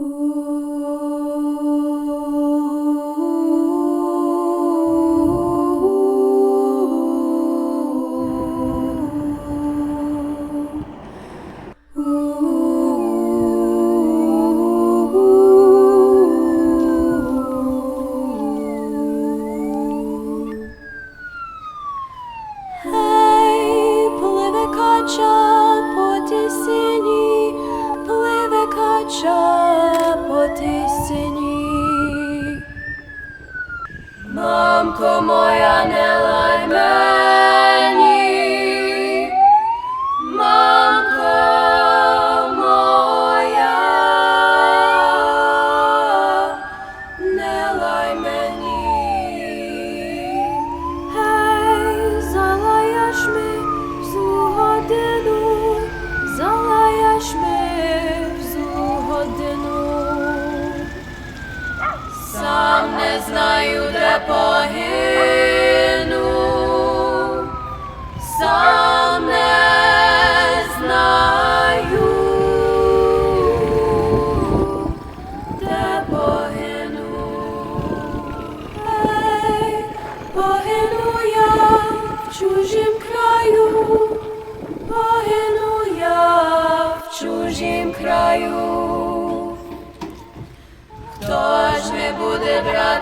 Ooh. Матко моя, не лай мене.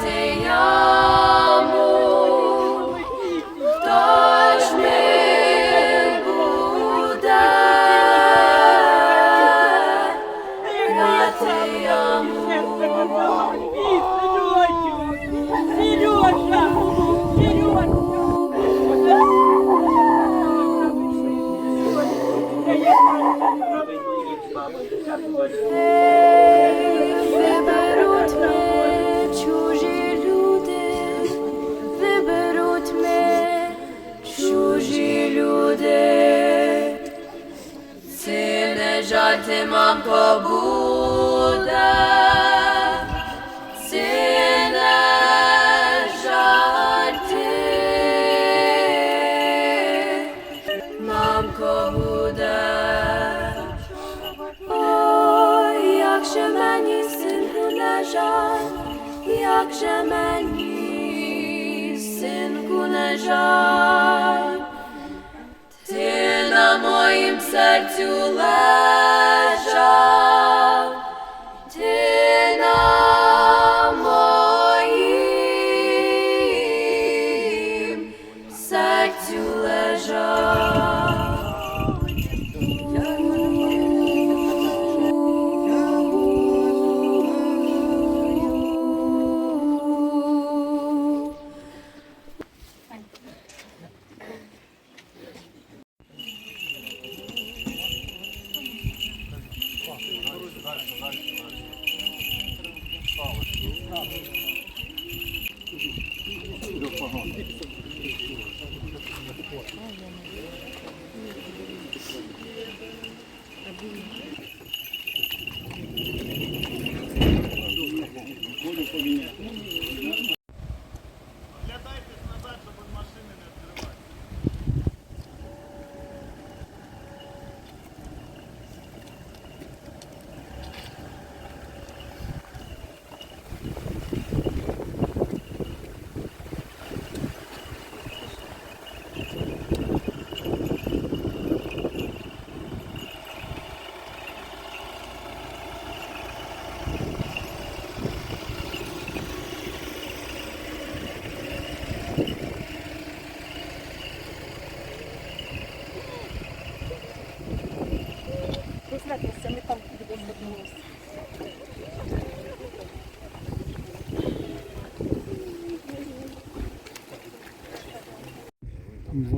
Maria. like to love. Thank you.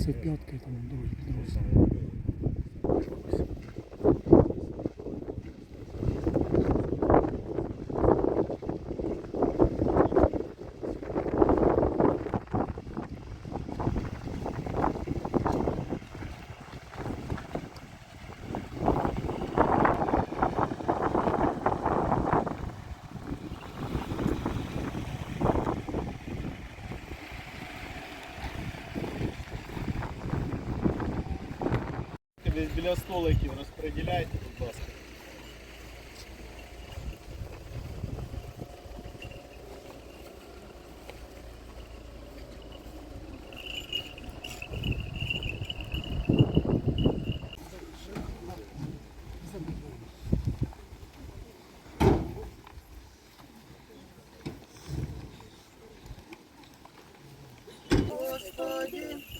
25 к этому дороге подросли. десь біля столиків розподіляйте, будь ласка. Господи.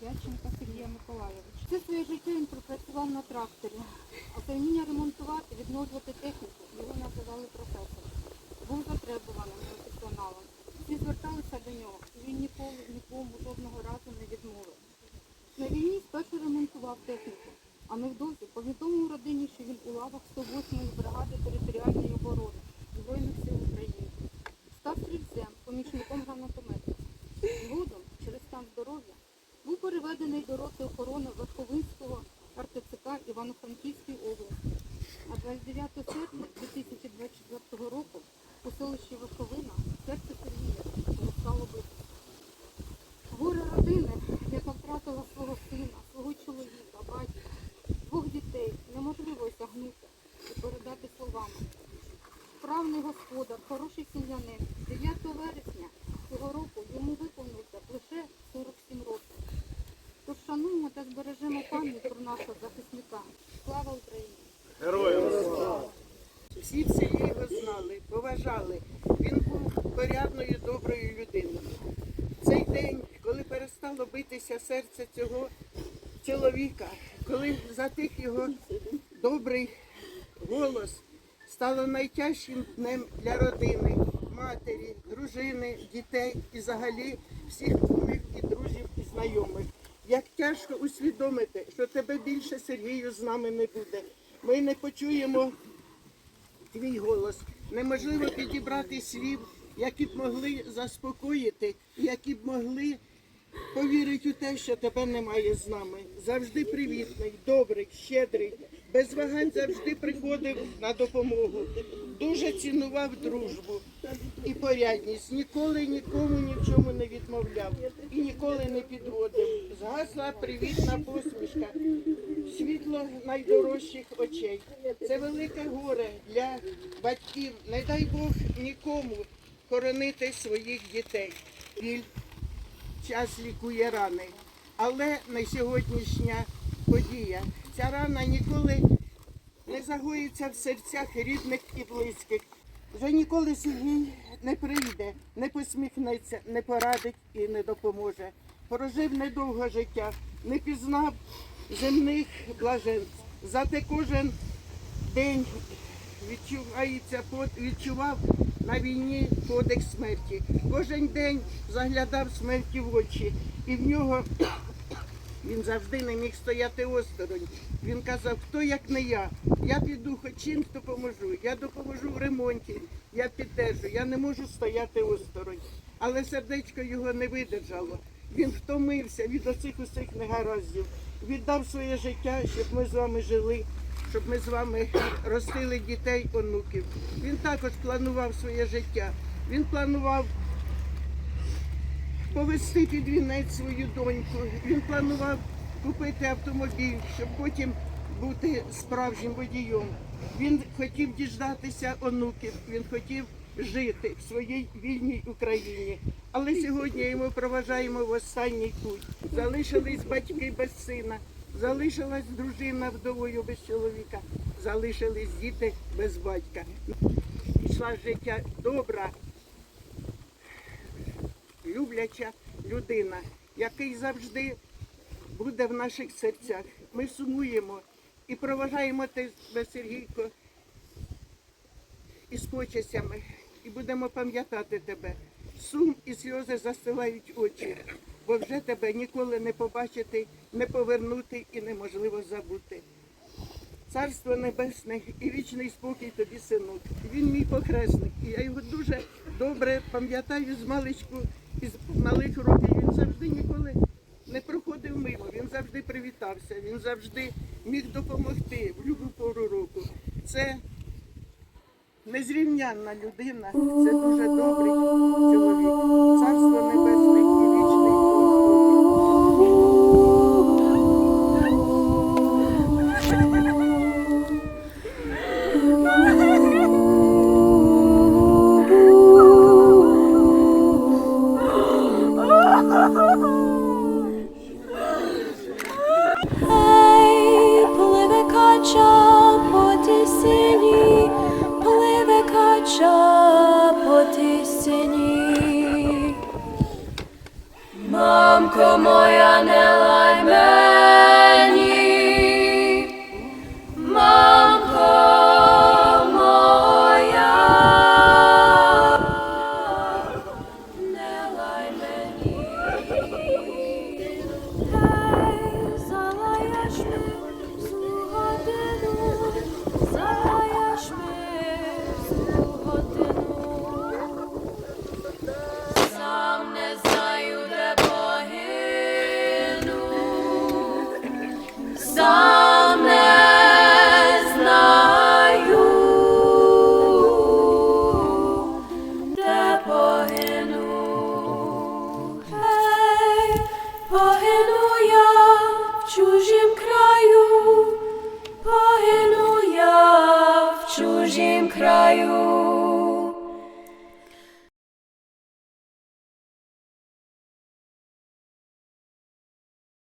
Дяченка Сергія Миколайовича. Все своє життя він пропрацював на тракторі, а за вміння ремонтувати, відновлювати техніку його називали професором. Був затребуваним професіоналом. Всі зверталися до нього, і він ніколи нікому жодного разу не відмовив. На війні спершу ремонтував техніку, а невдовзі повідомив родині, що він у лавах 108-ї бригади територіальної оборони до роти знали, поважали. Він був порядною, доброю людиною. Цей день, коли перестало битися серце цього чоловіка, коли затих його добрий голос, стало найтяжчим днем для родини, матері, дружини, дітей і взагалі всіх кумів і друзів і знайомих. Як тяжко усвідомити, що тебе більше Сергію з нами не буде. Ми не почуємо твій голос. Неможливо підібрати слів, які б могли заспокоїти, які б могли повірити у те, що тебе немає з нами. Завжди привітний, добрий, щедрий, без вагань завжди приходив на допомогу. Дуже цінував дружбу і порядність. Ніколи нікому ні в чому не відмовляв і ніколи не підводив. Згасла привітна посмішка світло найдорожчих очей. Це велике горе для батьків. Не дай Бог нікому хоронити своїх дітей. Біль час лікує рани. Але не сьогоднішня подія. Ця рана ніколи не загоїться в серцях рідних і близьких. Вже ніколи Сергій не прийде, не посміхнеться, не порадить і не допоможе. Прожив недовго життя, не пізнав земних блаженств. Зате кожен день відчував на війні подих смерті. Кожен день заглядав смерті в очі, і в нього він завжди не міг стояти осторонь. Він казав, хто як не я. Я піду хоч чим допоможу. Я допоможу в ремонті, я піддержу, я не можу стояти осторонь. Але сердечко його не видержало. Він втомився від оцих усіх негараздів, віддав своє життя, щоб ми з вами жили, щоб ми з вами ростили дітей, онуків. Він також планував своє життя. Він планував повести під вінець свою доньку. Він планував купити автомобіль, щоб потім бути справжнім водієм. Він хотів діждатися онуків, він хотів жити в своїй вільній Україні. Але сьогодні ми проважаємо в останній путь. Залишились батьки без сина, залишилась дружина вдовою без чоловіка, залишились діти без батька. Пішла життя добра, любляча людина, який завжди буде в наших серцях. Ми сумуємо і проважаємо тебе, Сергійко, із почестями, і будемо пам'ятати тебе. Сум і сльози застилають очі, бо вже тебе ніколи не побачити, не повернути і неможливо забути. Царство небесне і вічний спокій тобі, синок. Він мій похресник. І я його дуже добре пам'ятаю з маличку, із малих років. Він завжди ніколи не проходив мимо. Він завжди привітався, він завжди міг допомогти в будь-яку пору року. Це незрівнянна людина, це дуже добрий чоловік. Царство небесне. душа по тій стіні, мамко моя не.